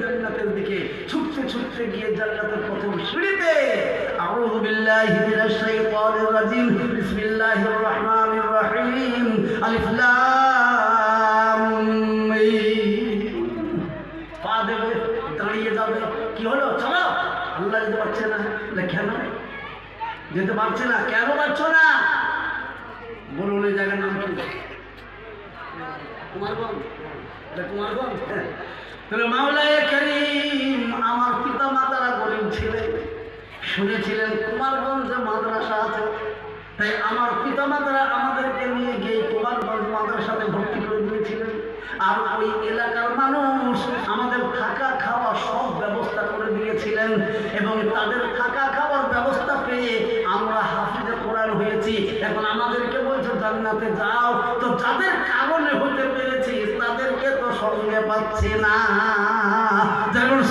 জান্নাতের দিকে ছুটতে ছুটতে গিয়ে জান্নাতের প্রথম সিঁড়িতে আউযু বিল্লাহি মিনাশ শাইতানির রাজিম। বিসমিল্লাহির রহমানির রহিম। আলিফ লাম পা দেবে দাঁড়িয়ে যাবে। কি হলো? চলো আল্লাহ যেতে পারছে না। কেন? যেতে পারছে না। কেন পারছ না? বলুন এই জায়গার নাম কি? কুমারগঞ্জ কুমারগঞ্জ হ্যাঁ। তাহলে আমার পিতা মাতারা গরিব ছিলেন শুনেছিলেন কুমারগঞ্জে মাদ্রাসা আছে। তাই আমার পিতা মাতারা আমাদেরকে নিয়ে গিয়ে কুমারগঞ্জ মাদ্রাসাতে ভর্তি করে দিয়েছিলেন। আর ওই এলাকার মানুষ আমাদের থাকা খাওয়া সব ব্যবস্থা করে দিয়েছিলেন এবং তাদের থাকা খাওয়ার ব্যবস্থা পেয়ে আমরা হাফিজে কোরআন হয়েছি। এখন আমাদেরকে বলছে, জান্নাতে যাও। তো যাদের কারণে সঙ্গে পাচ্ছি না। যেমন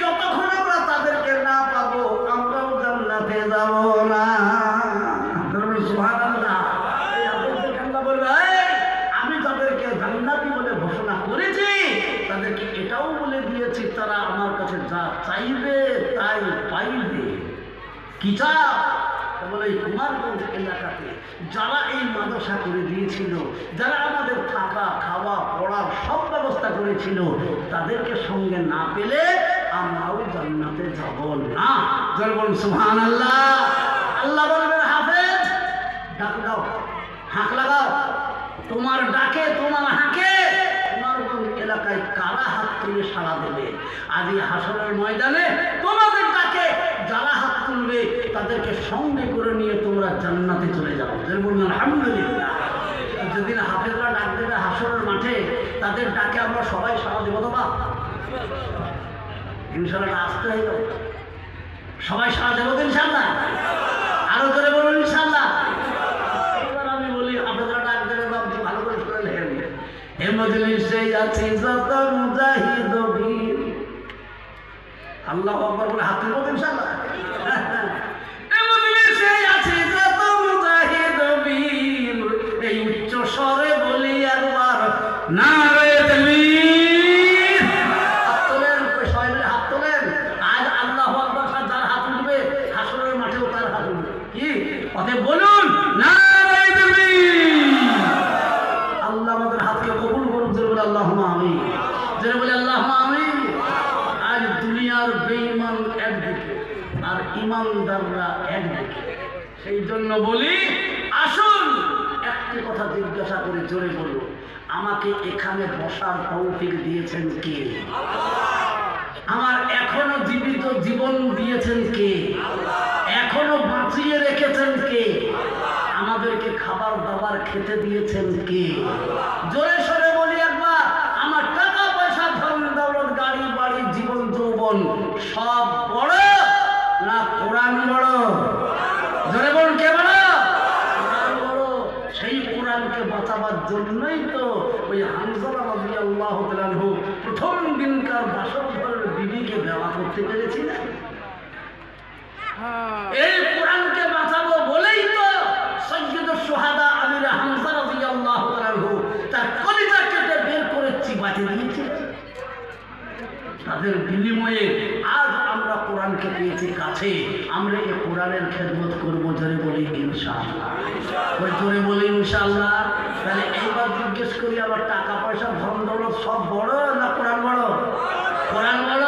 যতক্ষণ আমরা তাদেরকে না পাবো আমরাও জান্নাতে যাব না। যেমন সুবহানাল্লাহ। এই আবু জাহেল বলবে, "এই, আমি তাদেরকে জান্নাতি বলে ঘোষণা করেছি। তাদেরকে এটাও বলে দিয়েছি তারা আমার কাছে যা চাইবে তাই পাইবে। কি তা বলে এই কুমারগঞ্জ এলাকাতে যারা এই মাদ্রাসা করে দিয়েছিল, যারা আমাদের থাকা, খাওয়া, পড়ার সব ব্যবস্থা করেছিল, তাদেরকে সঙ্গে না পেলে আমরাও জান্নাতে যাব না। জলবন সুহান আল্লাহ আল্লাহ বলবেন, হাফেজ, ডাক দাও, হাঁক লাগাও। তোমার ডাকে, তোমার হাঁকে। তোমার এলাকায় কারা হাত তুলে সাড়া দেবে? আজ হাসনের ময়দানে তোমাদের ডাকে যারা হাত তুলবে তাদেরকে সঙ্গে করে নিয়ে তোমরা জান্নাতে চলে যাও। যেন বললেন আলহামদুলিল্লাহ। যেদিন হাফেজরা ডাক দেবে হাসনের মাঠে, তাদের ডাকে আমরা সবাই সাড়া দেবো তো বা। ইনশাল্লাহ আসতে যাবে সবাই সাড়া দেবো তো ইনশাল্লাহ? আরও করে বলুন, ইনশাল্লাহ। আমি বলি আপনারা ডাক দেবে বাবু ভালো করে শুনে লেখেন। হে মজলিসে আছি যত মুজাহিদ আল্লাহ আকবার বলে হাত তুলবো তো দুনিয়ার বেঈমান একদিকে আর ইমানদাররা একদিকে। সেই জন্য বলি, আসুন, একটি কথা জিজ্ঞাসা করে জোরে বলুন, আমাকে এখানে বসার তৌফিক দিয়েছেন কে? আমার এখনও জীবিত জীবন দিয়েছেন কে? এখনও বাঁচিয়ে রেখেছেন কে? আমাদেরকে খাবার দাবার খেতে দিয়েছেন কে? জোরে সরে বলি একবার আমার টাকা পয়সা ধন দৌলত গাড়ি বাড়ি জীবন যৌবন সব বড় না কোরআন বড় বলুন কে সেই কোরআনকে বাঁচাবার জন্যই তো ওই হানজালা রাজি আল্লাহ প্রথম দিনকার বাসর ঘরের বিবিকে দেওয়া করতে পেরেছিলেন। এই কোরআনকে বাঁচাবো বলেই তো সৈয়দ সোহাদা আমির হামসা রাদিয়াল্লাহু তাআলা তার কলিজা কেটে বের করে চিবাতে দিয়েছে তাদের বিনিময়ে আজ কোরআনকে পেয়েছি কাছে, আমরা এই কোরআনের খেদমত করব, জোরে বলি ইনশাআল্লাহ। ওই জোরে বলি ইনশাআল্লাহ, তাহলে এইবার জিজ্ঞেস করি, আবার টাকা পয়সা, ধন দৌলত সব বড় না কোরআন বড়? কোরআন বড়?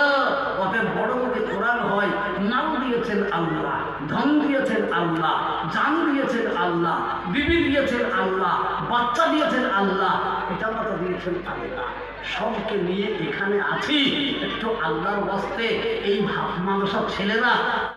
অতএব বড় যদি কোরআন হয়, নাম দিয়েছেন আল্লাহ, ধন দিয়েছেন আল্লাহ, জান দিয়েছেন আল্লাহ, বিবি দিয়েছেন আল্লাহ, বাচ্চা দিয়েছেন আল্লাহ দিয়েছেন আল্লাহ সবকে নিয়ে এখানে আছি। একটু আল্লাহর বস্তে এই ভাব মানুষ ছেলেরা